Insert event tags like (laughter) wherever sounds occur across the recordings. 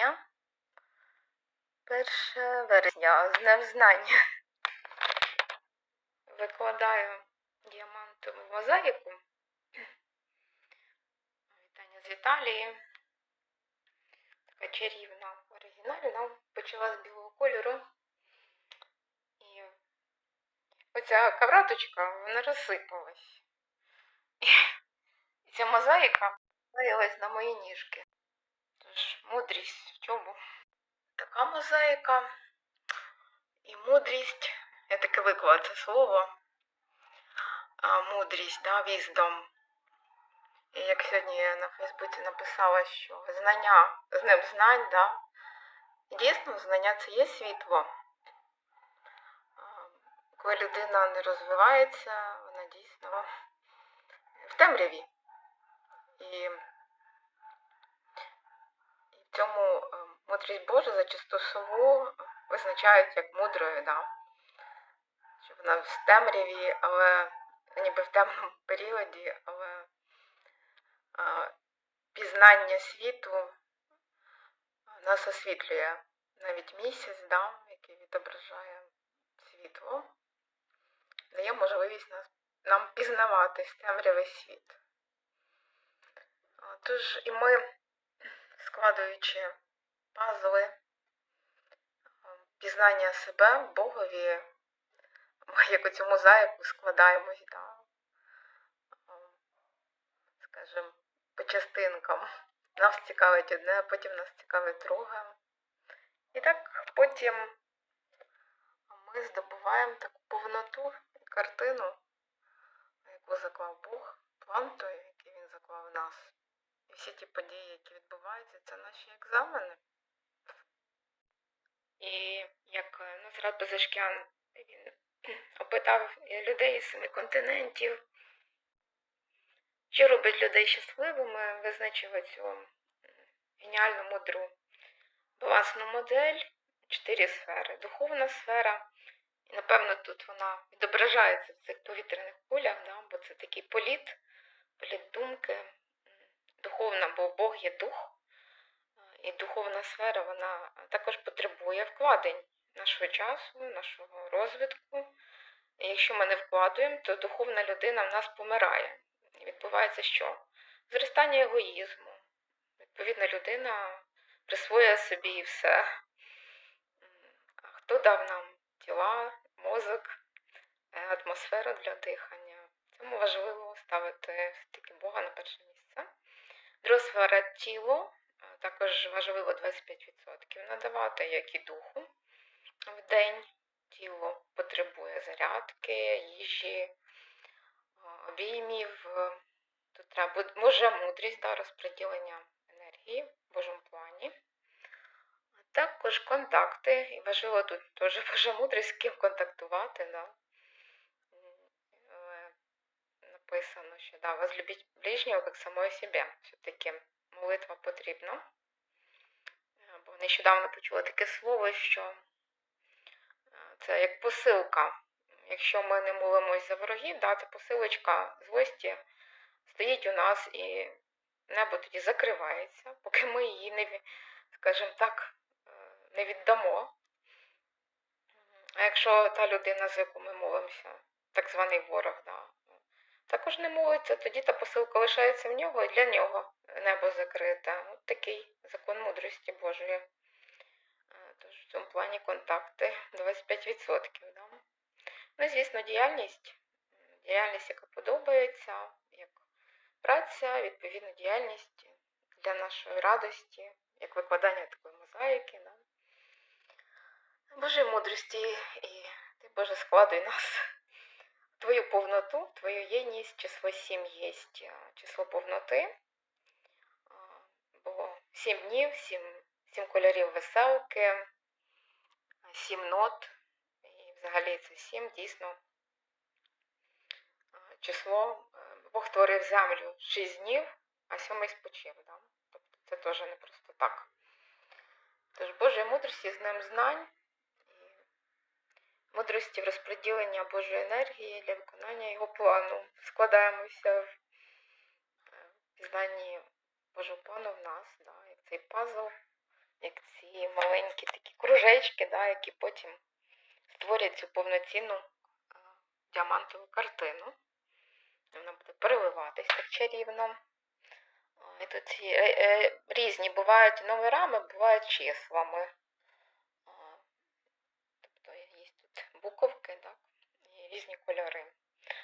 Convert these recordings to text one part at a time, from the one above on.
вітання. 1 вересня з Днем знань. Викладаю діамантову мозаїку. Вітання з Італії. Така чарівна, оригінальна. Почала з білого кольору. І оця кавраточка, вона розсипалась. І ця мозаїка клеїлась на мої ніжки. Мудрість в чому? Така мозаїка і мудрість. Я таке виклала це слово. А, мудрість, да, віздом. І як сьогодні я на Фейсбуці написала, що знання з ним знань, да. Дійсно, знання це є світло. Коли людина не розвивається, вона дійсно в темряві. І, цьому е, мудрість Божа зачасту сову визначають як мудрою, да. що вона в темряві, але ніби в темному періоді, але а, пізнання світу нас освітлює. Навіть місяць, да, який відображає світло, дає можливість нас, нам пізнавати з темряви світ. Тож і ми, складуючи пазли, пізнання себе, Богові, ми як оцю мозаїку складаємось, да, скажімо, по частинкам. Нас цікавить одне, потім нас цікавить друге. І так потім ми здобуваємо таку повноту картину, яку заклав Бог, план той, який він заклав в нас. Всі ті події, які відбуваються, це наші екзамени. І як е, Назарат Безашкян, він (clears throat) опитав людей із семи континентів, що робить людей щасливими, визначив оцю м, геніальну мудру балансну модель, чотири сфери. Духовна сфера, і напевно тут вона відображається в цих повітряних кулях, да, бо це такий політ, політ думки. Духовна, бо Бог є дух, і духовна сфера вона також потребує вкладень нашого часу, нашого розвитку. І якщо ми не вкладуємо, то духовна людина в нас помирає. І відбувається що? Зростання егоїзму. Відповідно, людина присвоює собі і все. А хто дав нам тіла, мозок, атмосферу для дихання? Тому важливо ставити все-таки Бога на перше місце. Друга сфера тіло. е, Також важливо 25% надавати, як і духу в день. Тіло потребує зарядки, їжі, обіймів. е, Тут треба Божа мудрість да, розподілення енергії в Божому плані. Також контакти. І важливо тут теж (laughs) Божа мудрість, з ким контактувати. Да. Написано, що да, возлюбіть ближнього як самого себе. Все-таки молитва потрібна. Бо нещодавно почула таке слово, що е, це як посилка. Якщо ми не молимось за ворогів, да, це посилочка злості стоїть у нас і небо тоді закривається, поки ми її не, скажімо так, е, не віддамо. А якщо та людина, за яку ми молимося, так званий ворог, да, також не молиться, тоді та посилка лишається в нього і для нього небо закрите. От такий закон мудрості Божої. Е, Тож в цьому плані контакти 25%. Да? Ну звісно, діяльність. Діяльність, яка подобається, як праця, відповідно, діяльність для нашої радості, як викладання такої мозаїки. Да? Божої мудрості і ти, Боже, складуй нас. Твою повноту, твою єдність, число 7 є число повноти. Бо 7 днів, 7, 7 кольорів веселки, 7 нот. І взагалі це 7 дійсно а, число. е, Бог творив землю 6 днів, а сьомий спочив. Да? Тобто це теж не просто так. Тож Божої мудрості з ним знань мудрості в розподіленні Божої енергії для виконання його плану. Складаємося в е, пізнанні Божого плану в нас, да, як цей пазл як ці маленькі такі кружечки, да, які потім створять цю повноцінну е, діамантову картину. Вона буде переливатись так чарівно. І тут е, е, різні бувають номерами, бувають числами. А, Тобто є тут буковки, так, і різні кольори.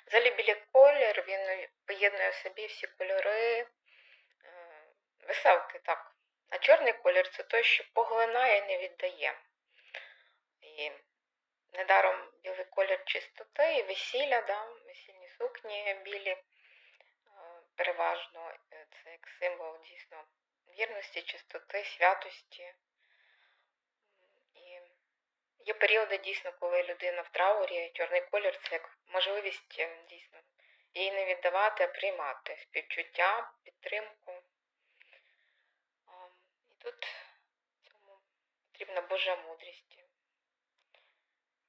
Взагалі білий колір, він поєднує в собі всі кольори е, веселки, так. А чорний колір це той, що поглинає і не віддає. І недаром білий колір чистоти і весілля, да, весільні сукні білі, е, переважно е, це як символ дійсно вірності, чистоти, святості. Є періоди дійсно, коли людина в траурі, чорний колір це як можливість е, дійсно її не віддавати, а приймати співчуття, підтримку. І тут цьому потрібна Божа мудрість.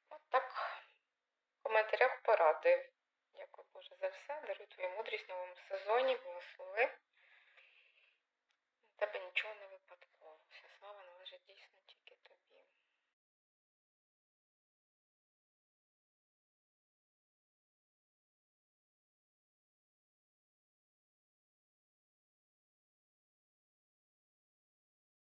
От так в коментарях поради. Дякую Боже за все. Даруй твою мудрість в новому сезоні, благослови. Тебе нічого